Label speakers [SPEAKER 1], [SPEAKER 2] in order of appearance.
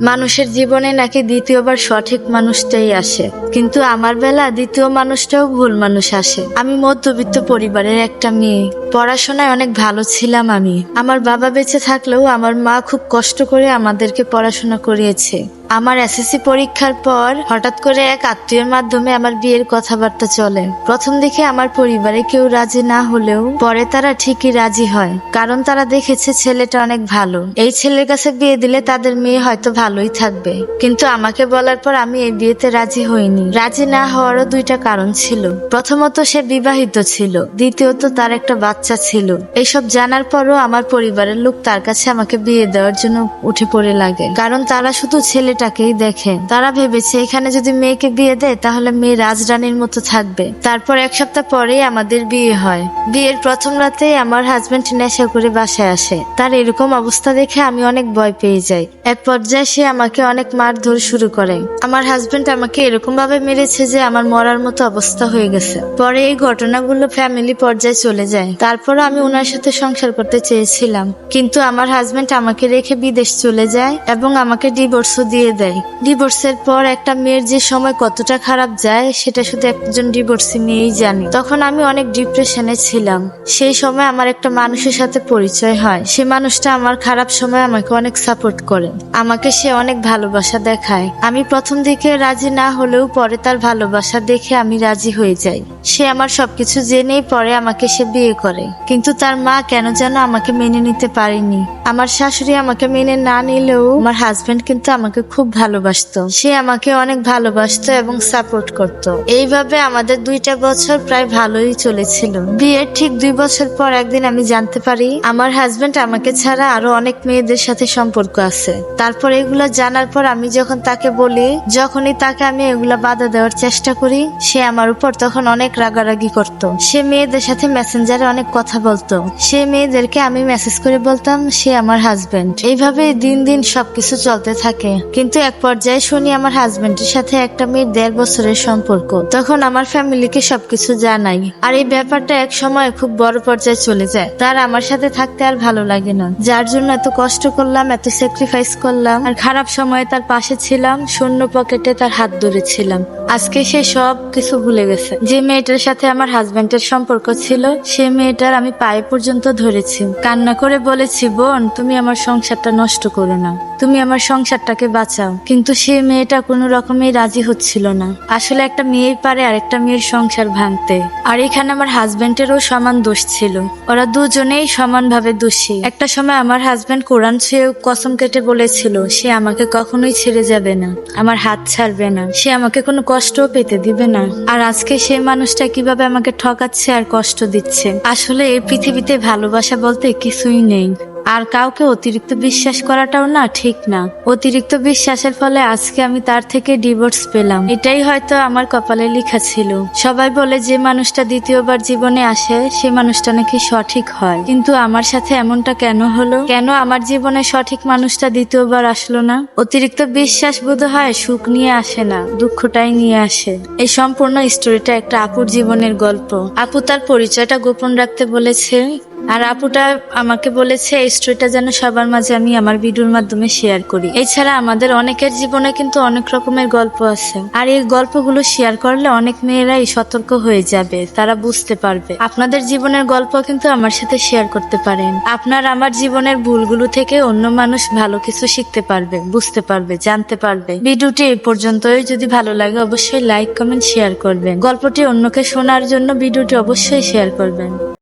[SPEAKER 1] মানুষের জীবনে নাকি দ্বিতীয়বার সঠিক মানুষটাই আসে। কিন্তু আমার বেলা দ্বিতীয় মানুষটাও ভুল মানুষ আসে। আমি মধ্যবিত্ত পরিবারের একটা মেয়ে। পড়াশোনায় অনেক ভালো ছিলাম আমি। আমার বাবা বেঁচে থাকলেও আমার মা খুব কষ্ট করে আমাদেরকে পড়াশোনা করিয়েছে। আমার এসএসসি পরীক্ষার পর হঠাৎ করে এক আত্মীয়ের মাধ্যমে আমার বিয়ের কথাবার্তা চলে। প্রথম দিকে আমার পরিবারে কেউ রাজি না হলেও পরে তারা ঠিকই রাজি হয়, কারণ তারা দেখেছে ছেলেটা অনেক ভালো। এই ছেলের কাছে বিয়ে দিলে তাদের মেয়ে হয়তো ভালোই থাকবে। কিন্তু আমাকে বলার পর আমি এই বিয়েতে রাজি হইনি। রাজি না হওয়ারও দুইটা কারণ ছিল। প্রথমত সে বিবাহিত ছিল, দ্বিতীয়ত তার একটা বাচ্চা ছিল। এইসব জানার পরও আমার পরিবারের লোক তার কাছে আমাকে বিয়ে দেওয়ার জন্য উঠে পড়ে লাগে, কারণ তারা শুধু ছেলেটাকেই দেখে। তারা ভেবেছে, এখানে যদি মেয়েকে বিয়ে দেয়, তাহলে মেয়ে রাজরানীর মতো থাকবে। তারপর এক সপ্তাহ পরেই আমাদের বিয়ে হয়। বিয়ের প্রথম রাতেই আমার হাজবেন্ড নেশা করে বাসায় আসে। তার এরকম অবস্থা দেখে আমি অনেক ভয় পেয়ে যাই। এক পর্যায়ে সে আমাকে অনেক মারধর শুরু করে। আমার হাজবেন্ড আমাকে এরকম ভাবে মেরেছে যে আমার মরার মতো অবস্থা হয়ে গেছে। পরে এই ঘটনাগুলো ফ্যামিলি পর্যায়ে চলে যায়। তারপর আমি ওনার সাথে সংসার করতে চেয়েছিলাম। কিন্তু আমার হাজবেন্ড আমাকে রেখে বিদেশ চলে যায় এবং আমাকে ডিভোর্সও দিয়ে দেয় ডিভোর্সের পর একটা মেয়ের যে সময় কতটা খারাপ যায়, সেটা শুধু একজন ডিভোর্সি মেয়েই জানে। তখন আমি অনেক ডিপ্রেশনে ছিলাম। সেই সময় আমার একটা মানুষের সাথে পরিচয় হয়। সে মানুষটা আমার খারাপ সময় আমাকে অনেক সাপোর্ট করে। আমাকে সে অনেক ভালোবাসা দেখায়। আমি প্রথম দিকে রাজি না হলেও পরে তার ভালোবাসা দেখে আমি রাজি হয়ে যাই। সে আমার সবকিছু জেনেই পরে আমাকে সে বিয়ে করে। কিন্তু তার মা কেন যেন আমাকে মেনে নিতে পারেনি। আমার শাশুড়ি আমাকে মেনে না নিলেও আমার হাজবেন্ড কিন্তু আমাকে খুব ভালোবাসতো। সে আমাকে অনেক ভালোবাসতো এবং সাপোর্ট করত। এইভাবে আমাদের দুইটা বছর প্রায় ভালোই চলেছিল। বিয়ের ঠিক দুই বছর পর একদিন আমি জানতে পারি, আমার হাজবেন্ড আমাকে ছাড়া আরও অনেক মেয়েদের সাথে সম্পর্ক আছে। তারপর এগুলা জানার পর আমি যখন তাকে বলি, যখনই তাকে আমি এগুলা বাধা দেওয়ার চেষ্টা করি, সে আমার উপর তখন অনেক রাগারাগি করত। সে মেয়েদের সাথে মেসেঞ্জারে অনেক কথা বলতো। সে মেয়েদেরকে আমি মেসেজ করে বলতাম, সে আমার হাজবেন্ড এইভাবে দিন দিন সবকিছু চলতে থাকে। কিন্তু এক পর্যায়ে শুনি আমার হাজবেন্ডের সাথে একটা মেয়ের দেড় বছরের সম্পর্ক। তখন আমার ফ্যামিলিকে সবকিছু জানাই। আর এই ব্যাপারটা এক সময় খুব বড় পর্যায়ে চলে যায়। তার আমার সাথে থাকতে আর ভালো লাগে না। যার জন্য এত কষ্ট করলাম, এত স্যাক্রিফাইস করলাম। আর খারাপ সময়ে তার পাশে ছিলাম, শূন্য পকেটে তার হাত ধরেছিলাম। আজকে সে সব কিছু ভুলে গেছে। যে মেয়েটার সাথে আমার হাজবেন্ডের সম্পর্ক ছিল, সে মেয়েটার আমি পায়ে পর্যন্ত ধরেছি। কান্না করে বলেছি, বোন, তুমি আমার সংসারটা নষ্ট করো না। তুমি আমার সংসারটাকে বাঁচাও কিন্তু সে মেয়েটা কোনো রকমেই রাজি হচ্ছিল না। আসলে একটা মেয়ে পারে আর একটা মেয়ের সংসার ভাঙতে। আর এখানে আমার হাজবেন্ডেরও সমান দোষ ছিল। ওরা দুজনেই সমানভাবে দোষী। একটা সময় আমার হাজবেন্ড কোরআন ছুঁয়ে কসম কেটে বলেছিল, সে আমাকে কখনোই ছেড়ে যাবে না। আমার হাত ছাড়বে না। সে আমাকে কোনো কষ্টও পেতে দিবে না। আর আজকে সে মানুষটা কীভাবে আমাকে ঠকাচ্ছে আর কষ্ট দিচ্ছে? আসলে এই পৃথিবীতে ভালোবাসা বলতে কিছুই নেই। আর কাউকে অতিরিক্ত বিশ্বাস করাটাও না ঠিক না। অতিরিক্ত বিশ্বাসের ফলে আজকে আমি তার থেকে ডিভোর্স পেলাম। এটাই হয়তো আমার কপালে লেখা ছিল। সবাই বলে যে মানুষটা দ্বিতীয়বার জীবনে আসে, সে মানুষটা নাকি সঠিক হয়। কিন্তু আমার সাথে এমনটা কেন হলো? কেন আমার জীবনে সঠিক মানুষটা দ্বিতীয়বার আসলো না? অতিরিক্ত বিশ্বাস বোধ হয় সুখ নিয়ে আসে না, দুঃখটাই নিয়ে আসে। এই সম্পূর্ণ স্টোরিটা একটা আপুর জীবনের গল্প। আপু তার পরিচয়টা গোপন রাখতে বলেছে। আর আপুটা আমাকে বলেছে, এই স্টোরিটা যেন সবার মাঝে আমি আমার ভিডিওর মাধ্যমে শেয়ার করি। এছাড়া আমাদের অনেকের জীবনে কিন্তু অনেক রকমের গল্প আছে। আর এই গল্পগুলো শেয়ার করলে অনেক মেয়েরাই সতর্ক হয়ে যাবে, তারা বুঝতে পারবে। আপনাদের জীবনের গল্প কিন্তু আমার সাথে শেয়ার করতে পারেন। আপনার আমার জীবনের ভুলগুলো থেকে অন্য মানুষ ভালো কিছু শিখতে পারবে, বুঝতে পারবে, জানতে পারবে। ভিডিওটি এই পর্যন্তই। যদি ভালো লাগে অবশ্যই লাইক কমেন্ট শেয়ার করবেন। গল্পটি অন্যকে শোনার জন্য ভিডিওটি অবশ্যই শেয়ার করবেন।